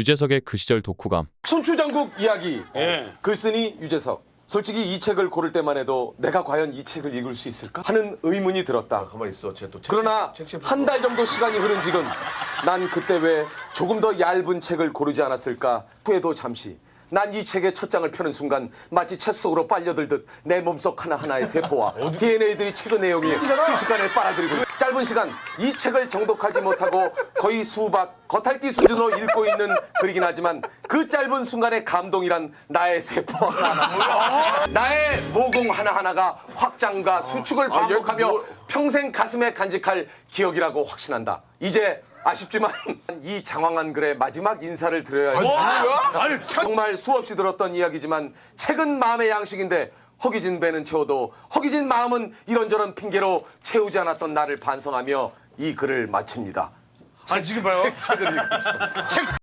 유재석의 그 시절 독후감. 춘추전국 이야기. 예. 글쓴이 유재석. 솔직히 이 책을 고를 때만 해도 내가 과연 이 책을 읽을 수 있을까? 하는 의문이 들었다. 가만 있어. 쟤또 그러나 한 달 정도 시간이 흐른 지금 난 그때 왜 조금 더 얇은 책을 고르지 않았을까? 후에도 잠시. 난 이 책의 첫 장을 펴는 순간 마치 책 속으로 빨려들듯 내 몸속 하나하나의 세포와 DNA들이 책의 내용이 순식간에 빨아들이고 있- 짧은 시간 이 책을 정독하지 못하고 거의 수박 겉핥기 수준으로 읽고 있는 글이긴 하지만 그 짧은 순간의 감동이란 나의 세포 하나하나 나의 모공 하나하나가 확장과 수축을 반복하며 뭘- 평생 가슴에 간직할 기억이라고 확신한다. 이제 아쉽지만 이 장황한 글의 마지막 인사를 드려야 할. 아니 참. 정말 수없이 들었던 이야기지만 책은 마음의 양식인데 허기진 배는 채워도 허기진 마음은 이런저런 핑계로 채우지 않았던 나를 반성하며 이 글을 마칩니다. 아니 지금 봐요. 책을 읽읍시다. 책